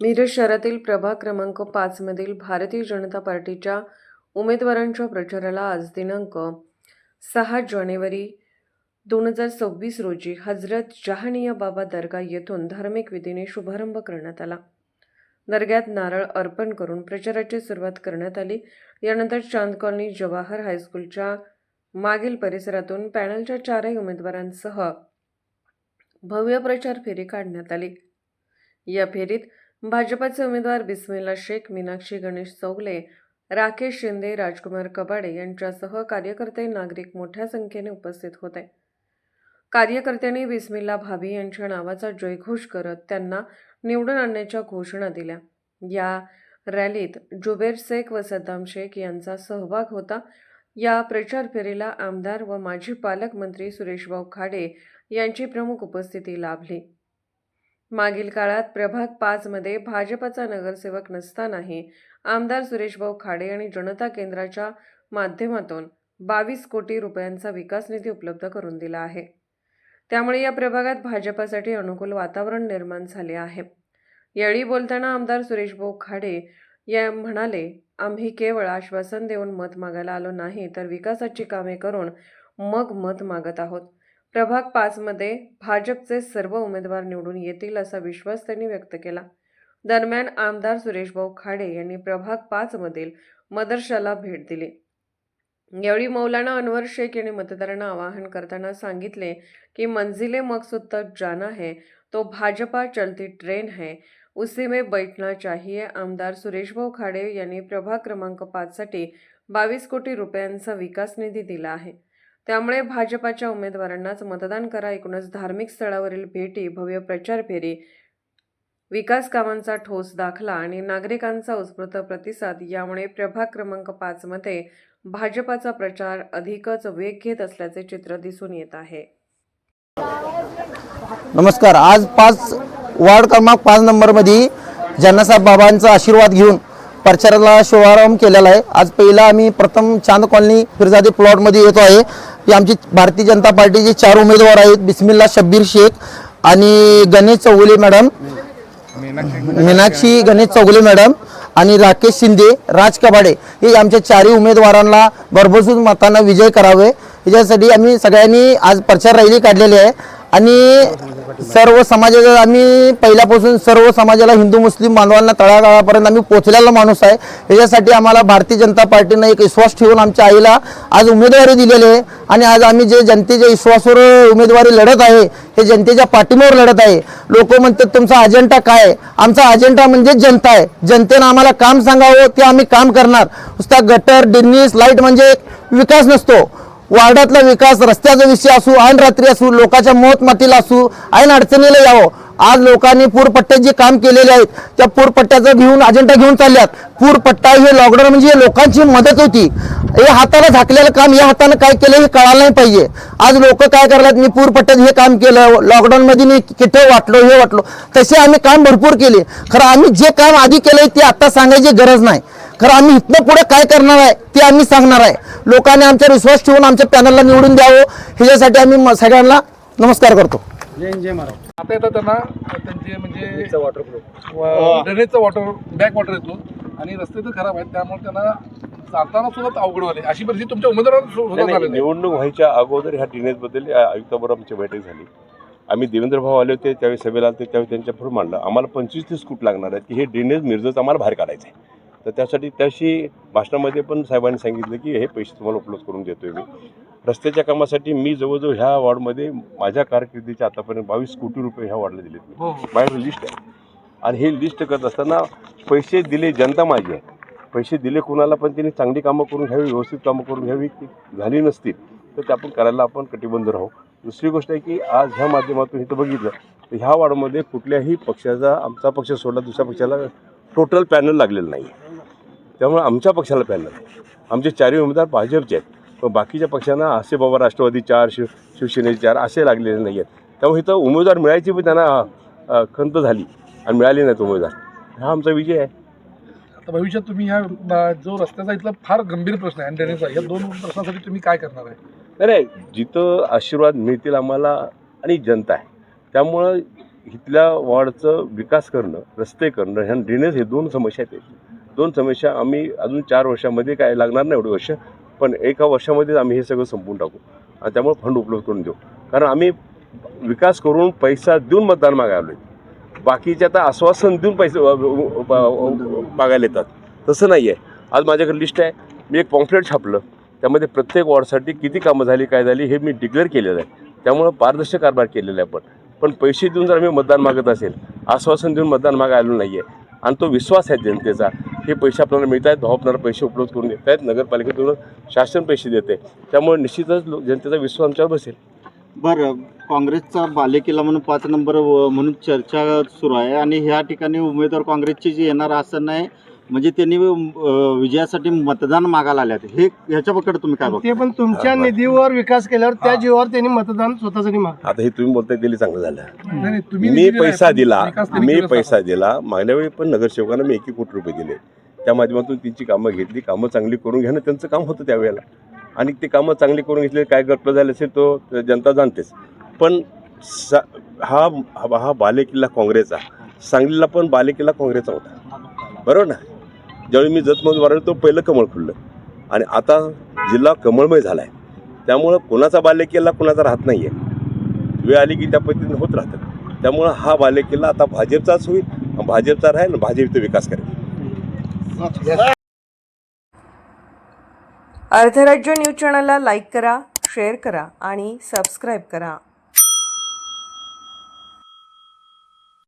मिरज शहरातील प्रभाग क्रमांक पाचमधील भारतीय जनता पार्टीच्या उमेदवारांच्या प्रचाराला आज दिनांक सहा जानेवारी दोन हजार सव्वीस रोजी हजरत जहानिया बाबा दर्गा येथून धार्मिक विधीने शुभारंभ करण्यात आला. दर्ग्यात नारळ अर्पण करून प्रचाराची सुरुवात करण्यात आली. यानंतर चांद कॉलनी जवाहर हायस्कूलच्या मागील परिसरातून पॅनलच्या चारही उमेदवारांसह भव्य प्रचार फेरी काढण्यात आली. या फेरीत भाजपाचे उमेदवार बिस्मिल्ला शेख मीनाक्षी गणेश चौगले राकेश शिंदे राजकुमार कबाडे यांच्यासह कार्यकर्ते नागरिक मोठ्या संख्येने उपस्थित होते. कार्यकर्त्यांनी बिस्मिल्ला भाभी यांच्या नावाचा जयघोष करत त्यांना निवडून आणण्याच्या घोषणा दिल्या. या रॅलीत जुबेर शेख व सद्दाम शेख यांचा सहभाग होता. या प्रचार फेरीला आमदार व माजी पालकमंत्री सुरेशभाऊ खाडे यांची प्रमुख उपस्थिती लाभली. मागील काळात प्रभाग पाचमध्ये भाजपचा नगरसेवक नसतानाही आमदार सुरेशभाऊ खाडे आणि जनता केंद्राच्या माध्यमातून बावीस कोटी रुपयांचा विकास निधी उपलब्ध करून दिला आहे. त्यामुळे या प्रभागात भाजपासाठी अनुकूल वातावरण निर्माण झाले आहे. यावेळी बोलताना आमदार सुरेशभाऊ खाडे या म्हणाले आम्ही केवळ आश्वासन देऊन मत मागायला आलो नाही तर विकासाची कामे करून मग मत मागत आहोत. प्रभाग पाचमध्ये भाजपचे सर्व उमेदवार निवडून येतील असा विश्वास त्यांनी व्यक्त केला. दरम्यान आमदार सुरेशभाऊ खाडे यांनी प्रभाग पाचमधील मदरशाला भेट दिली. यावेळी मौलाना अनवर शेख यांनी मतदारांना आवाहन करताना सांगितले की मंजिले मकसूद तक जाना है तो भाजपा चलती ट्रेन है उसी में बैठना चाहिए आमदार सुरेशभाऊ खाडे यांनी प्रभाग क्रमांक पाचसाठी बावीस कोटी रुपयांचा विकास निधी दिला आहे. त्यामुळे भाजपाच्या उमेदवारांनाच मतदान करा. एकूणच धार्मिक स्थळावरील भेटी भव्य प्रचार फेरी विकास कामांचा ठोस दाखला आणि नागरिकांचा उत्स्फूर्त प्रतिसाद यामुळे प्रभाग क्रमांक पाचमध्ये भाजपाचा प्रचार अधिकच वेग घेत असल्याचे चित्र दिसून येत आहे. नमस्कार. आज पाच वार्ड क्रमांक पाच नंबरमध्ये जन्नासाहेब बाबांचा आशीर्वाद घेऊन प्रचाराला शुभारंभ केलेला आहे. आज पहिला आम्ही प्रथम चांद कॉलनी फिरजादी प्लॉटमध्ये येतो आहे. ही आमची भारतीय जनता पार्टीचे चार उमेदवार आहेत बिस्मिल्ला शब्बीर शेख आणि गणेश चौगुले मॅडम. मीनाक्षी गणेश चौगुले मॅडम आणि राकेश शिंदे राज कबाडे हे आमच्या चारही उमेदवारांना भरभसून मतानं विजय करावे. याच्यासाठी आम्ही सगळ्यांनी आज प्रचार रॅली काढलेली आहे. आणि सर्व समाजाचा आम्ही पहिल्यापासून सर्व समाजाला हिंदू मुस्लिम बांधवांना तळागाळापर्यंत आम्ही पोचलेला माणूस आहे. याच्यासाठी आम्हाला भारतीय जनता पार्टीनं एक विश्वास ठेवून आमच्या आईला आज उमेदवारी दिलेली आहे. आणि आज आम्ही जे जनतेच्या विश्वासावर उमेदवारी लढत आहे हे जनतेच्या पाठीमावर लढत आहे. लोक म्हणतात तुमचा अजेंडा काय आहे? आमचा अजेंडा म्हणजे जनता आहे. जनतेनं आम्हाला काम सांगावं ते आम्ही काम करणार. नुसता गटर डिन्नीस लाइट म्हणजे विकास नसतो. वार्डातला विकास रस्त्याचा विषय असू ऐन रात्री असू लोकांच्या मोत मातीला असू ऐन अडचणीला यावं. आज लोकांनी पूरपट्ट्यात जे काम केलेले आहेत त्या पूरपट्ट्याचं घेऊन अजेंडा घेऊन चालल्यात. पूरपट्टा हे लॉकडाऊन म्हणजे लोकांची मदत होती. हे हाताला झाकलेलं काम या हातानं काय केलं हे कळायला नाही पाहिजे. आज लोक काय करतात मी पूरपट्ट्यात हे काम केलं लॉकडाऊन मध्ये मी किठं वाटलो हे वाटलो. तसे आम्ही काम भरपूर केले. खरं आम्ही जे काम आधी केलंय ते आता सांगायची गरज नाही. खरं आम्ही इथनं पुढे काय करणार आहे ते आम्ही सांगणार आहे. लोकांनी आमच्यावर विश्वास ठेवून आमच्या पॅनलला निवडून द्यावं ह्याच्यासाठी आम्ही सगळ्यांना नमस्कार करतो. आता येतात त्यांना त्यांचे म्हणजे व- ड्रेनेजचा वॉटर बॅक वॉटर येतो. आणि रस्ते तर खराब आहेत त्यामुळे त्यांना जाताना सुद्धा अवघड झाले. अशी परिस्थिती तुमच्या उमेदवारांना. निवडणूक व्हायच्या अगोदर ह्या ड्रेनेजबद्दल आयुक्ताबरोबर आमची बैठक झाली. आम्ही देवेंद्र भाऊ आले होते त्यावेळी सभेला आले होते त्यावेळी त्यांच्या पुढे मांडलं. आम्हाला पंचवीस तीस फूट लागणार आहेत की हे ड्रेनेज मिरजत आम्हाला बाहेर काढायचं आहे तर त्यासाठी त्याशी भाषणामध्ये पण साहेबांनी सांगितलं की हे पैसे तुम्हाला उपलब्ध करून देतोय मी. रस्त्याच्या कामासाठी मी जवळजवळ ह्या वॉर्डमध्ये माझ्या कारकिर्दीच्या आतापर्यंत बावीस कोटी रुपये ह्या वॉर्डला दिलेत मी. हो हो. माझ्याकडे लिस्ट आहे. आणि हे लिस्ट करत असताना पैसे दिले जनता माझी. आहे पैसे दिले कुणाला पण त्यांनी चांगली कामं करून घ्यावी व्यवस्थित कामं करून घ्यावी ती झाली नसतील तर ते आपण करायला आपण कटिबंध राहू. दुसरी गोष्ट आहे की आज ह्या माध्यमातून इथं बघितलं तर ह्या वार्डमध्ये कुठल्याही पक्षाचा आमचा पक्ष सोडला दुसऱ्या पक्षाला टोटल पॅनल लागलेलं नाही त्यामुळे आमच्या पक्षाला आहे आमचे चारही उमेदवार भाजपचे आहेत. पण बाकीच्या पक्षांना असे बाबा राष्ट्रवादी चार शिव शिवसेनेचे चार असे लागलेले नाही आहेत त्यामुळे इथं उमेदवार मिळायची पण त्यांना खंत झाली आणि मिळाली नाहीत उमेदवार. हा आमचा विजय आहे. आता भविष्यात तुम्ही ह्या जो रस्त्याचा इथला फार गंभीर प्रश्न आहे आणि ड्रेनेजचा या दोन प्रश्नासाठी तुम्ही काय करणार आहे? नाही नाही. जिथं आशीर्वाद मिळतील आम्हाला आणि जनता आहे. त्यामुळं इथल्या वॉर्डचं विकास करणं रस्ते करणं ह्या ड्रेनेज हे दोन समस्या आहेत. दोन समस्या आम्ही अजून चार वर्षामध्ये काय लागणार नाही एवढे वर्ष पण एका वर्षामध्येच आम्ही हे सगळं संपवून टाकू. आणि त्यामुळे फंड उपलब्ध करून देऊ. कारण आम्ही विकास करून पैसा देऊन मतदान मागायला बाकीचे आता आश्वासन देऊन पैसे मागायला येतात. तसं नाही आहे आज माझ्याकडे लिस्ट आहे. मी एक पॉम्पलेट छापलं. त्यामध्ये प्रत्येक वॉर्डसाठी किती कामं झाली काय झाली हे मी डिक्लेअर केलेलं आहे. त्यामुळं पारदर्शक कारभार केलेला आहे पण. पण पैसे देऊन जर आम्ही मतदान मागत असेल आश्वासन देऊन मतदान मागायला नाही आहे आणि तो विश्वास आहे जनतेचा हे पैसे आपल्याला मिळत आहेत भाव आपल्याला पैसे उपलब्ध करून देत आहेत नगरपालिकेतून शासन पैसे देते. त्यामुळे निश्चितच लोक जनतेचा विश्वास आमच्यावर बसेल. बरं काँग्रेसचा बालेकिल्ला म्हणून पाच नंबर व- म्हणून चर्चा सुरू आहे आणि ह्या ठिकाणी उमेदवार काँग्रेसचे जे येणार असं नाही म्हणजे त्यांनी अं, विजयासाठी मतदान मागायला आले हे ह्याच्याकडे तुम्ही काय बघता? ते पण तुमच्या निधीवर विकास केल्यावर त्या जीवावर त्यांनी मतदान स्वतःसाठी माग आता हे तुम्ही बोलताय दिली चांगलं झालं. नाही, नाही, तुम्ही मी पैसा दिला मी पैसा दिला. मागल्या वेळी पण नगरसेवकांना मी एक एक कोटी रुपये दिले. त्या माध्यमातून त्यांची कामं घेतली. कामं चांगली करून घेणं त्यांचं काम होतं त्यावेळेला. आणि ते कामं चांगली करून घेतले काय गटलं झालं असेल तो जनता जाणतेच. पण सा हा हा हा बालेकिल्ला काँग्रेसचा. सांगलीला पण बालेकिल्ला काँग्रेसचा होता. बरोबर ना? ज्यावेळी मी जतमध्ये वाढवलं तो पहिलं कमळ खुललं. आणि आता जिल्हा कमळमय झाला आहे त्यामुळं कोणाचा बाल्यकिल्ला कोणाचा राहत नाही आहे वेळ आली की त्या पद्धतीने होत राहतं. त्यामुळं हा बाल्यकिल्ला आता भाजपचाच होईल भाजपचा राहील भाजपचा विकास करेल. अर्धराज्य न्यूज चॅनलला लाईक करा शेअर करा आणि सबस्क्राईब करा.